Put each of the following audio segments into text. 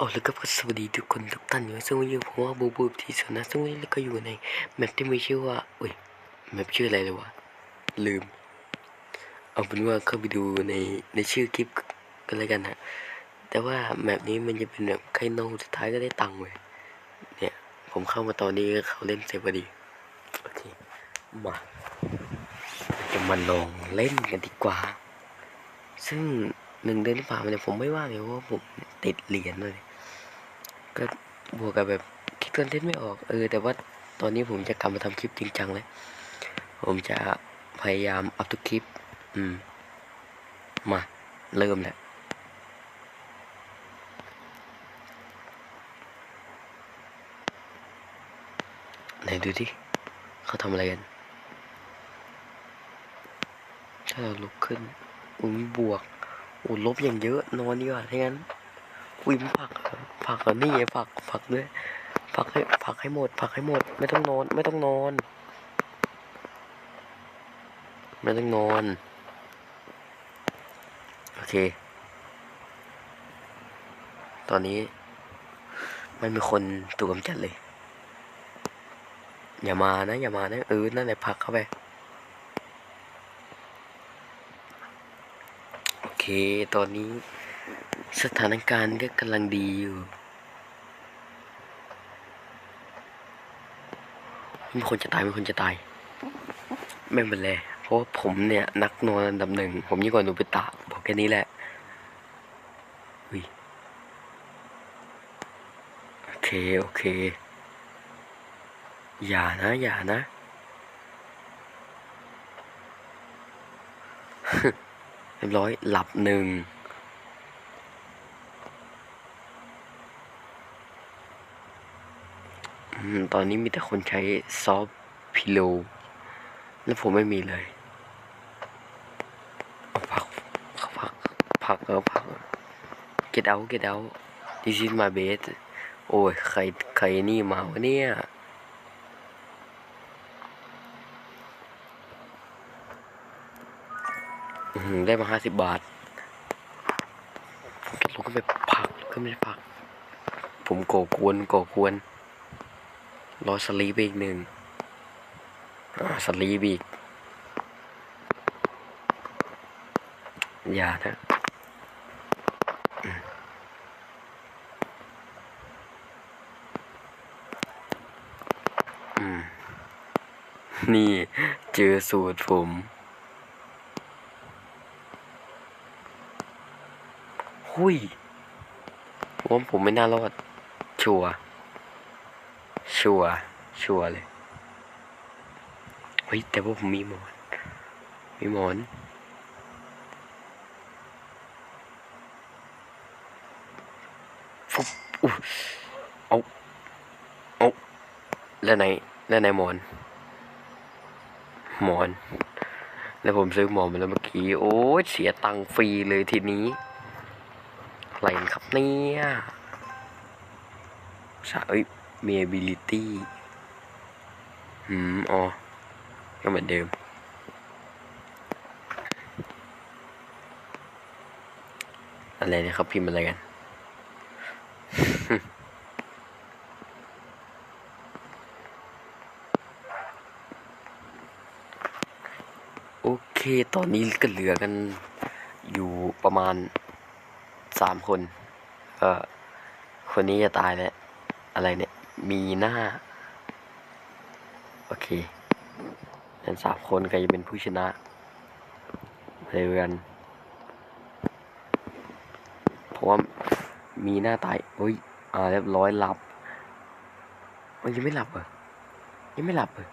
โอ้แล้วก็สวัสดีทุกคนทุกท่านนะซึ่งวันนี้ผมว่าบูบูที่สุดนะซึ่งวันนี้เราก็อยู่ในแมปที่มีชื่อว่าอุ้ยแมปชื่ออะไรเลยวะลืม เอาเป็นว่าเข้าไปดูในในชื่อคลิปกันแล้วกันฮะแต่ว่าแมปนี้มันจะเป็นแบบใครโนสุดท้ายก็ได้ตังค์เว้ยเนี่ยผมเข้ามาตอนนี้เขาเล่นเสร็จพอดีโอเคมาจะมาลองเล่นกันดีกว่า ซึ่งหนึ่งเดือนที่ผ่านมาเนี่ยผมไม่ว่างเลยเพราะว่าผมติดเหรียญเลย ก็บวกกับแบบคิดคอนเทนต์ไม่ออกเออแต่ว่าตอนนี้ผมจะกลับมาทำคลิปจริงจังเลย ผมจะพยายามอัพทุกคลิป อืม มา เริ่มแหละไหนดูที่เขาทำอะไรกันถ้าเราลุกขึ้น อุ้ยบวกอุ้ลบอย่างเยอะ นอนดีกว่าถ้างั้นอุ้ยผักเหรอ ผักเหรอนี่ไงผักผักด้วยผักให้ผักให้หมด ผักให้หมด ไม่ต้องนอน ไม่ต้องนอน ไม่ต้องนอน โอเค ตอนนี้ไม่มีคนถูกกำจัดเลย อย่ามานะ อย่ามานะเออนั่นแหละผักเข้าไปโอเค ตอนนี้สถานการณ์ก็กำลังดีอยู่ มีคนจะตายมีคนจะตายไม่เป็นไรเพราะว่าผมเนี่ย นักนอนอันดับหนึ่ง ผมยิ่งกว่าหนูไปตาบอกแค่นี้แหละอุ้ยโอเค โอเค อย่านะ อย่านะเรียบร้อยหลับหนึ่ง อืม ตอนนี้มีแต่คนใช้ซอฟพิโล แล้วผมไม่มีเลยเอาพักพักพักเออพัก get out get out this is my bed โอ้ย ใคร ใครนี่มาวะเนี่ยได้มาห้าสิบบาทผมจะลุกขึ้นไปพักขึ้นไปพัก ผมก่อกวนก่อกวน รอสลีปอีกหนึ่งสลีปอีก อย่านะอืมอืมนี่เจอสูตรผม หุยว่าผมไม่น่ารอด ชัวร์ ชัวชัวเลยเฮ้ยแต่ว่าผมมีหมอน มีหมอนฟุบอู้เอาเอาแล้วไหนแล้วไหนหมอน หมอน แล้วผมซื้อหมอนมาแล้วเมื่อกี้ โอ้ยเสียตังค์ฟรีเลยทีนี้อะไรครับเนี่ยสาเอ้ย มี ability อืมอ๋อก็เหมือนเดิม อะไรเนี่ยเขาพิมพ์อะไรกัน โอเค ตอนนี้ก็เหลือกันอยู่ประมาณสามคน เอ่อ คนนี้จะตายแล้ว อะไรเนี่ย มีหน้า โอเคงั้นสามคนใครจะเป็นผู้ชนะเร็วกันเพราะว่ามีหน้าตายโอ้ยอ่าเรียบร้อยหลับมันยังไม่หลับเหรอยังไม่หลับเหรอ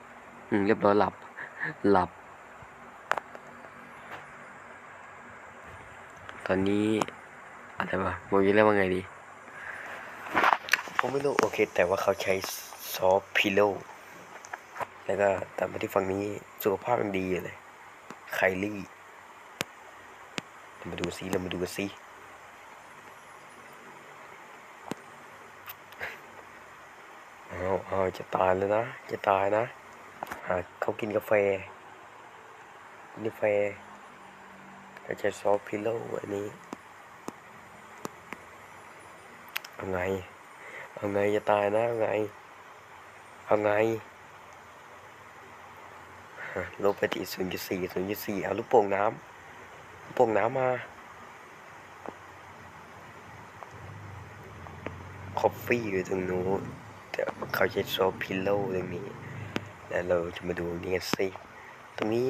อืมเรียบร้อยหลับ หลับ ตอนนี้อะไรวะโมยเรียกว่าไงดี ผมไม่รู้โอเค แต่ว่าเขาใช้ซอฟพิโลแล้วก็ตามมาที่ฝั่งนี้สุขภาพยังดีอยู่เลยไคลี่เรามาดูซิเรามาดูกันซิเอาเอาจะตายแล้วนะ จะตายนะหาเขากินกาแฟกินกาแฟเขาใช้ซอฟพิโลอันนี้เอาไง เอาไงจะตายนะเอาไง เอาไงลบไปที่ศูนย์จุดสี่ศูนย์จุดสี่เอาลูกโป่งน้ำลูกโป่งน้ำมา คอฟฟี่อยู่ตรงนู้นแต่เขาใช้โซพิลโลตรงนี้แล้วเราจะมาดูนี่กันสิตรงนี้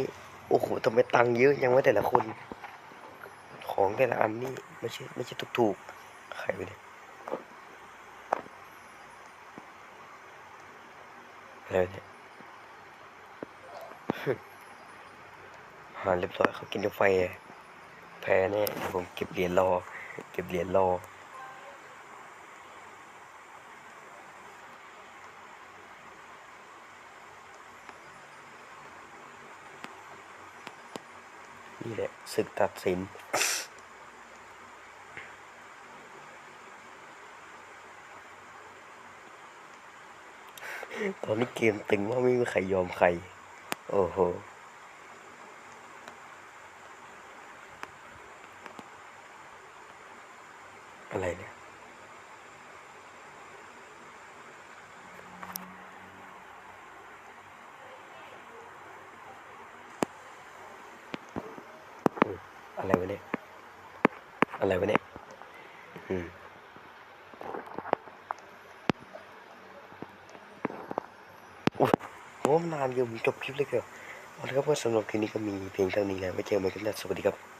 โอ้โหทำไมตังค์เยอะยังไว้แต่ละคน ของแต่ละอันนี่ไม่ใช่ไม่ใช่ถูกๆใครไปเนี่ย อะไรเนี่ยหาเรียบร้อยเขากินกาแฟแพ้แน่เดี๋ยผมเก็บเหรียญรอ เก็บเหรียญรอนี่แหละศึกตัดสิน ตอนนี้เกมตึงว่าไม่มีใครยอมใคร โอ้โหอะไรเนี่ย อะไรวะเนี่ย อะไรวะเนี่ย อืม อุ๊ยโอ้ นานอยู่ผมจบคลิปเลยเกือบเอาละครับว่าสำหรับคลิปนี้ก็มีเพียงเท่านี้แล้วไว้เจอกันใหม่คลิปหน้าสวัสดีครับ